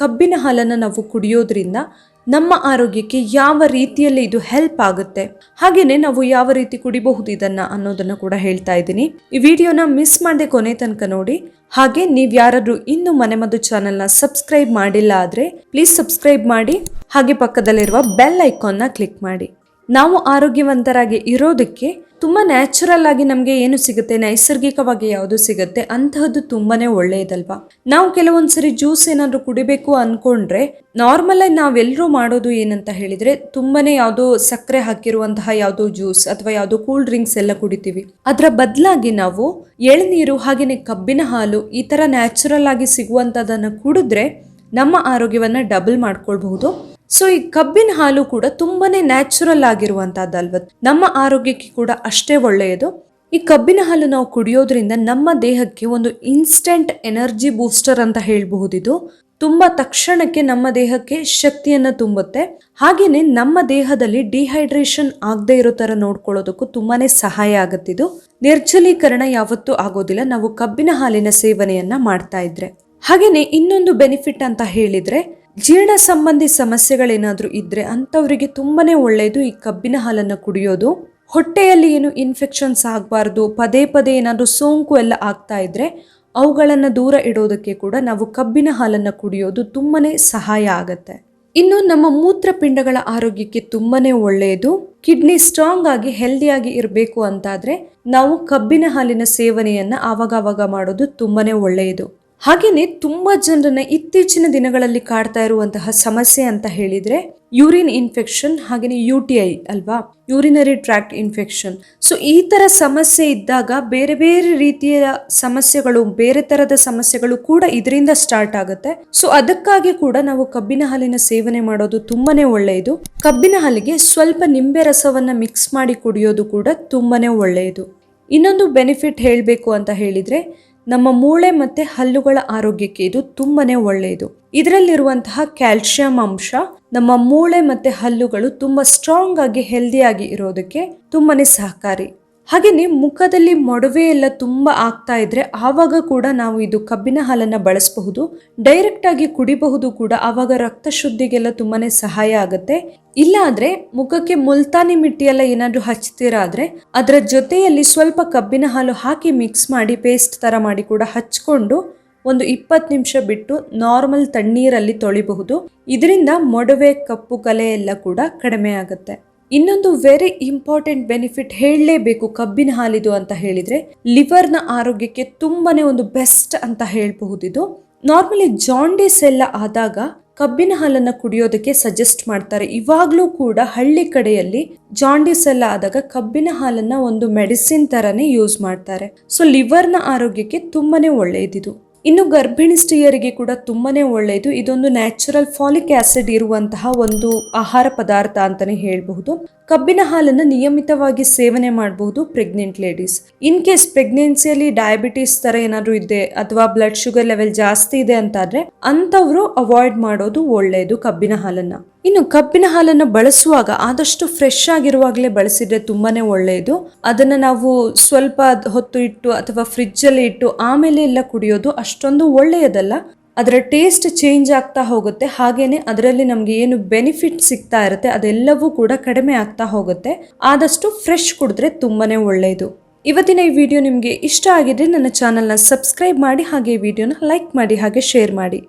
ಕಬ್ಬಿನ ಹಾಲನ್ನು ನಾವು ಕುಡಿಯೋದ್ರಿಂದ ನಮ್ಮ ಆರೋಗ್ಯಕ್ಕೆ ಯಾವ ರೀತಿಯಲ್ಲಿ ಇದು ಹೆಲ್ಪ್ ಆಗುತ್ತೆ? ಹಾಗೇನೆ ನಾವು ಯಾವ ರೀತಿ ಕುಡಿಬಹುದು ಇದನ್ನ ಅನ್ನೋದನ್ನ ಕೂಡ ಹೇಳ್ತಾ ಇದ್ದೀನಿ. ಈ ವಿಡಿಯೋನ ಮಿಸ್ ಮಾಡದೆ ಕೊನೆ ತನಕ ನೋಡಿ. ಹಾಗೆ ನೀವು ಯಾರಾದರೂ ಇನ್ನು ಮನೆಮದ್ದು ಚಾನೆಲ್ನ ಸಬ್ಸ್ಕ್ರೈಬ್ ಮಾಡಿಲ್ಲ ಆದ್ರೆ ಪ್ಲೀಸ್ ಸಬ್ಸ್ಕ್ರೈಬ್ ಮಾಡಿ. ಹಾಗೆ ಪಕ್ಕದಲ್ಲಿರುವ ಬೆಲ್ ಐಕಾನ್ನ ಕ್ಲಿಕ್ ಮಾಡಿ. ನಾವು ಆರೋಗ್ಯವಂತರಾಗಿ ಇರೋದಕ್ಕೆ ತುಂಬ ನ್ಯಾಚುರಲ್ ಆಗಿ ನಮಗೆ ಏನು ಸಿಗುತ್ತೆ? ನೈಸರ್ಗಿಕವಾಗಿ ಯಾವುದು ಸಿಗುತ್ತೆ? ಅಂತಹದ್ದು ತುಂಬಾನೇ ಒಳ್ಳೆಯದಲ್ವಾ? ನಾವು ಕೆಲವೊಂದ್ಸರಿ ಜ್ಯೂಸ್ ಏನಾದರೂ ಕುಡಿಬೇಕು ಅನ್ಕೊಂಡ್ರೆ ನಾರ್ಮಲ್ ಆಗಿ ನಾವೆಲ್ಲರೂ ಮಾಡೋದು ಏನಂತ ಹೇಳಿದ್ರೆ ತುಂಬಾನೇ ಯಾವುದೋ ಸಕ್ಕರೆ ಹಾಕಿರುವಂತಹ ಯಾವುದೋ ಜ್ಯೂಸ್ ಅಥವಾ ಯಾವುದೋ ಕೂಲ್ ಡ್ರಿಂಕ್ಸ್ ಎಲ್ಲ ಕುಡಿತೀವಿ. ಅದರ ಬದಲಾಗಿ ನಾವು ಎಳನೀರು ಹಾಗೆಯೇ ಕಬ್ಬಿನ ಹಾಲು ಈ ಥರ ನ್ಯಾಚುರಲ್ ಆಗಿ ಸಿಗುವಂಥದ್ದನ್ನು ಕುಡಿದ್ರೆ ನಮ್ಮ ಆರೋಗ್ಯವನ್ನು ಡಬಲ್ ಮಾಡ್ಕೊಳ್ಬಹುದು. ಸೊ ಈ ಕಬ್ಬಿನ ಹಾಲು ಕೂಡ ತುಂಬಾನೇ ನ್ಯಾಚುರಲ್ ಆಗಿರುವಂತಹದ್ದಲ್ವ ನಮ್ಮ ಆರೋಗ್ಯಕ್ಕೆ ಕೂಡ ಅಷ್ಟೇ ಒಳ್ಳೆಯದು. ಈ ಕಬ್ಬಿನ ಹಾಲು ನಾವು ಕುಡಿಯೋದ್ರಿಂದ ನಮ್ಮ ದೇಹಕ್ಕೆ ಒಂದು ಇನ್ಸ್ಟೆಂಟ್ ಎನರ್ಜಿ ಬೂಸ್ಟರ್ ಅಂತ ಹೇಳಬಹುದಿದು. ತುಂಬಾ ತಕ್ಷಣಕ್ಕೆ ನಮ್ಮ ದೇಹಕ್ಕೆ ಶಕ್ತಿಯನ್ನು ತುಂಬುತ್ತೆ. ಹಾಗೇನೆ ನಮ್ಮ ದೇಹದಲ್ಲಿ ಡಿಹೈಡ್ರೇಷನ್ ಆಗದೆ ಇರೋ ತರ ನೋಡ್ಕೊಳ್ಳೋದಕ್ಕೂ ತುಂಬಾನೇ ಸಹಾಯ ಆಗುತ್ತಿದ್ದು ನಿರ್ಜಲೀಕರಣ ಯಾವತ್ತೂ ಆಗೋದಿಲ್ಲ. ನಾವು ಕಬ್ಬಿನ ಹಾಲಿನ ಸೇವನೆಯನ್ನ ಮಾಡ್ತಾ ಇದ್ರೆ. ಹಾಗೇನೆ ಇನ್ನೊಂದು ಬೆನಿಫಿಟ್ ಅಂತ ಹೇಳಿದ್ರೆ ಜೀರ್ಣ ಸಂಬಂಧಿ ಸಮಸ್ಯೆಗಳೇನಾದರೂ ಇದ್ದರೆ ಅಂಥವರಿಗೆ ತುಂಬಾ ಒಳ್ಳೆಯದು ಈ ಕಬ್ಬಿನ ಹಾಲನ್ನು ಕುಡಿಯೋದು. ಹೊಟ್ಟೆಯಲ್ಲಿ ಏನು ಇನ್ಫೆಕ್ಷನ್ಸ್ ಆಗಬಾರ್ದು, ಪದೇ ಪದೇ ಏನಾದರೂ ಸೋಂಕು ಎಲ್ಲ ಆಗ್ತಾ ಇದ್ದರೆ ಅವುಗಳನ್ನು ದೂರ ಇಡೋದಕ್ಕೆ ಕೂಡ ನಾವು ಕಬ್ಬಿನ ಹಾಲನ್ನು ಕುಡಿಯೋದು ತುಂಬಾ ಸಹಾಯ ಆಗುತ್ತೆ. ಇನ್ನು ನಮ್ಮ ಮೂತ್ರಪಿಂಡಗಳ ಆರೋಗ್ಯಕ್ಕೆ ತುಂಬಾ ಒಳ್ಳೆಯದು ಕಿಡ್ನಿ ಸ್ಟ್ರಾಂಗ್ ಆಗಿ ಹೆಲ್ದಿಯಾಗಿ ಇರಬೇಕು ಅಂತಾದರೆ ನಾವು ಕಬ್ಬಿನ ಹಾಲಿನ ಸೇವನೆಯನ್ನು ಆವಾಗವಾಗ ಮಾಡೋದು ತುಂಬಾ ಒಳ್ಳೆಯದು ಹಾಗೇನೆ ತುಂಬಾ ಜನರನ್ನ ಇತ್ತೀಚಿನ ದಿನಗಳಲ್ಲಿ ಕಾಡ್ತಾ ಇರುವಂತಹ ಸಮಸ್ಯೆ ಅಂತ ಹೇಳಿದ್ರೆ ಯೂರಿನ್ ಇನ್ಫೆಕ್ಷನ್ ಹಾಗೆಯೇ ಯು ಟಿ ಐ ಅಲ್ವಾ? Urinary tract infection. ಸೊ ಈ ತರ ಸಮಸ್ಯೆ ಇದ್ದಾಗ ಬೇರೆ ಬೇರೆ ರೀತಿಯ ಸಮಸ್ಯೆಗಳು, ಬೇರೆ ತರದ ಸಮಸ್ಯೆಗಳು ಕೂಡ ಇದರಿಂದ ಸ್ಟಾರ್ಟ್ ಆಗುತ್ತೆ. ಸೊ ಅದಕ್ಕಾಗಿ ಕೂಡ ನಾವು ಕಬ್ಬಿನ ಹಾಲಿನ ಸೇವನೆ ಮಾಡೋದು ತುಂಬಾನೇ ಒಳ್ಳೆಯದು. ಕಬ್ಬಿನ ಹಾಲಿಗೆ ಸ್ವಲ್ಪ ನಿಂಬೆ ರಸವನ್ನ ಮಿಕ್ಸ್ ಮಾಡಿ ಕುಡಿಯೋದು ಕೂಡ ತುಂಬಾನೇ ಒಳ್ಳೆಯದು. ಇನ್ನೊಂದು ಬೆನಿಫಿಟ್ ಹೇಳಬೇಕು ಅಂತ ಹೇಳಿದ್ರೆ ನಮ್ಮ ಮೂಳೆ ಮತ್ತೆ ಹಲ್ಲುಗಳ ಆರೋಗ್ಯಕ್ಕೆ ಇದು ತುಂಬಾನೇ ಒಳ್ಳೆಯದು. ಇದರಲ್ಲಿರುವಂತಹ ಕ್ಯಾಲ್ಸಿಯಂ ಅಂಶ ನಮ್ಮ ಮೂಳೆ ಮತ್ತೆ ಹಲ್ಲುಗಳು ತುಂಬಾ ಸ್ಟ್ರಾಂಗ್ ಆಗಿ ಹೆಲ್ದಿಯಾಗಿ ಇರೋದಕ್ಕೆ ತುಂಬಾನೇ ಸಹಕಾರಿ. ಹಾಗೆಯೇ ಮುಖದಲ್ಲಿ ಮೊಡವೆ ಎಲ್ಲ ತುಂಬ ಆಗ್ತಾ ಇದ್ರೆ ಆವಾಗ ಕೂಡ ನಾವು ಇದು ಕಬ್ಬಿನ ಹಾಲನ್ನು ಬಳಸಬಹುದು. ಡೈರೆಕ್ಟ್ ಆಗಿ ಕುಡಿಬಹುದು ಕೂಡ ಆವಾಗ ರಕ್ತ ಶುದ್ಧಿಗೆಲ್ಲ ತುಂಬಾನೇ ಸಹಾಯ ಆಗುತ್ತೆ. ಇಲ್ಲ ಆದ್ರೆ ಮುಖಕ್ಕೆ ಮುಲ್ತಾನಿ ಮಿಟ್ಟಿ ಎಲ್ಲ ಏನಾದ್ರೂ ಹಚ್ತೀರಾದ್ರೆ ಅದರ ಜೊತೆಯಲ್ಲಿ ಸ್ವಲ್ಪ ಕಬ್ಬಿನ ಹಾಲು ಹಾಕಿ ಮಿಕ್ಸ್ ಮಾಡಿ ಪೇಸ್ಟ್ ತರ ಮಾಡಿ ಕೂಡ ಹಚ್ಕೊಂಡು ಒಂದು ಇಪ್ಪತ್ತು ನಿಮಿಷ ಬಿಟ್ಟು ನಾರ್ಮಲ್ ತಣ್ಣೀರಲ್ಲಿ ತೊಳಿಬಹುದು. ಇದರಿಂದ ಮೊಡವೆ, ಕಪ್ಪು, ಕಲೆ ಎಲ್ಲ ಕೂಡ ಕಡಿಮೆ ಆಗುತ್ತೆ. ಇನ್ನೊಂದು ವೆರಿ ಇಂಪಾರ್ಟೆಂಟ್ ಬೆನಿಫಿಟ್ ಹೇಳಲೇಬೇಕು ಕಬ್ಬಿನ ಹಾಲಿದು ಅಂತ ಹೇಳಿದ್ರೆ ಲಿವರ್ನ ಆರೋಗ್ಯಕ್ಕೆ ತುಂಬಾನೇ ಒಂದು ಬೆಸ್ಟ್ ಅಂತ ಹೇಳಬಹುದಿದು. ನಾರ್ಮಲಿ ಜಾಂಡಿಸ್ ಎಲ್ಲ ಆದಾಗ ಕಬ್ಬಿನ ಹಾಲನ್ನು ಕುಡಿಯೋದಕ್ಕೆ ಸಜೆಸ್ಟ್ ಮಾಡ್ತಾರೆ. ಇವಾಗ್ಲೂ ಕೂಡ ಹಳ್ಳಿ ಕಡೆಯಲ್ಲಿ ಜಾಂಡಿಸ್ ಎಲ್ಲ ಆದಾಗ ಕಬ್ಬಿನ ಹಾಲನ್ನು ಒಂದು ಮೆಡಿಸಿನ್ ಥರನೇ ಯೂಸ್ ಮಾಡ್ತಾರೆ. ಸೊ ಲಿವರ್ನ ಆರೋಗ್ಯಕ್ಕೆ ತುಂಬಾನೇ ಒಳ್ಳೆಯದಿದು ಇನ್ನು ಗರ್ಭಿಣಿ ಸ್ತ್ರೀಯರಿಗೆ ಕೂಡ ತುಂಬಾನೇ ಒಳ್ಳೆಯದು ಇದೊಂದು ನ್ಯಾಚುರಲ್ ಫಾಲಿಕ್ ಆಸಿಡ್ ಇರುವಂತಹ ಒಂದು ಆಹಾರ ಪದಾರ್ಥ ಅಂತಾನೆ ಹೇಳಬಹುದು. ಕಬ್ಬಿನ ಹಾಲನ್ನು ನಿಯಮಿತವಾಗಿ ಸೇವನೆ ಮಾಡಬಹುದು ಪ್ರೆಗ್ನೆಂಟ್ ಲೇಡೀಸ್. ಇನ್ ಕೇಸ್ ಪ್ರೆಗ್ನೆನ್ಸಿಯಲ್ಲಿ ಡಯಾಬಿಟಿಸ್ ತರ ಏನಾದ್ರು ಇದೆ ಅಥವಾ ಬ್ಲಡ್ ಶುಗರ್ ಲೆವೆಲ್ ಜಾಸ್ತಿ ಇದೆ ಅಂತಾದ್ರೆ ಅಂತವ್ರು ಅವಾಯ್ಡ್ ಮಾಡೋದು ಒಳ್ಳೆಯದು ಕಬ್ಬಿನ ಹಾಲನ್ನ. ಇನ್ನು ಕಬ್ಬಿನ ಹಾಲನ್ನ ಬಳಸುವಾಗ ಆದಷ್ಟು ಫ್ರೆಶ್ ಆಗಿರುವಾಗಲೇ ಬಳಸಿದ್ರೆ ತುಂಬಾನೇ ಒಳ್ಳೆಯದು ಅದನ್ನ ನಾವು ಸ್ವಲ್ಪ ಹೊತ್ತು ಇಟ್ಟು ಅಥವಾ ಫ್ರಿಜ್ ಅಲ್ಲಿ ಇಟ್ಟು ಆಮೇಲೆ ಎಲ್ಲ ಕುಡಿಯೋದು ಅಷ್ಟೊಂದು ಒಳ್ಳೆಯದಲ್ಲ. ಅದರ ಟೇಸ್ಟ್ ಚೇಂಜ್ ಆಗ್ತಾ ಹೋಗುತ್ತೆ. ಹಾಗೇನೆ ಅದರಲ್ಲಿ ನಮಗೆ ಏನು ಬೆನಿಫಿಟ್ ಸಿಗ್ತಾ ಇರುತ್ತೆ, ಅದೆಲ್ಲವೂ ಕೂಡ ಕಡಿಮೆ ಆಗ್ತಾ ಹೋಗುತ್ತೆ. ಆದಷ್ಟು ಫ್ರೆಶ್ ಕುಡಿದ್ರೆ ತುಂಬಾನೇ ಒಳ್ಳೆಯದು. ಇವತ್ತಿನ ಈ ವಿಡಿಯೋ ನಿಮಗೆ ಇಷ್ಟ ಆಗಿದ್ರೆ ನನ್ನ ಚಾನಲ್ನ ಸಬ್ಸ್ಕ್ರೈಬ್ ಮಾಡಿ, ಹಾಗೆ ವಿಡಿಯೋನ ಲೈಕ್ ಮಾಡಿ, ಹಾಗೆ ಶೇರ್ ಮಾಡಿ.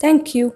Thank you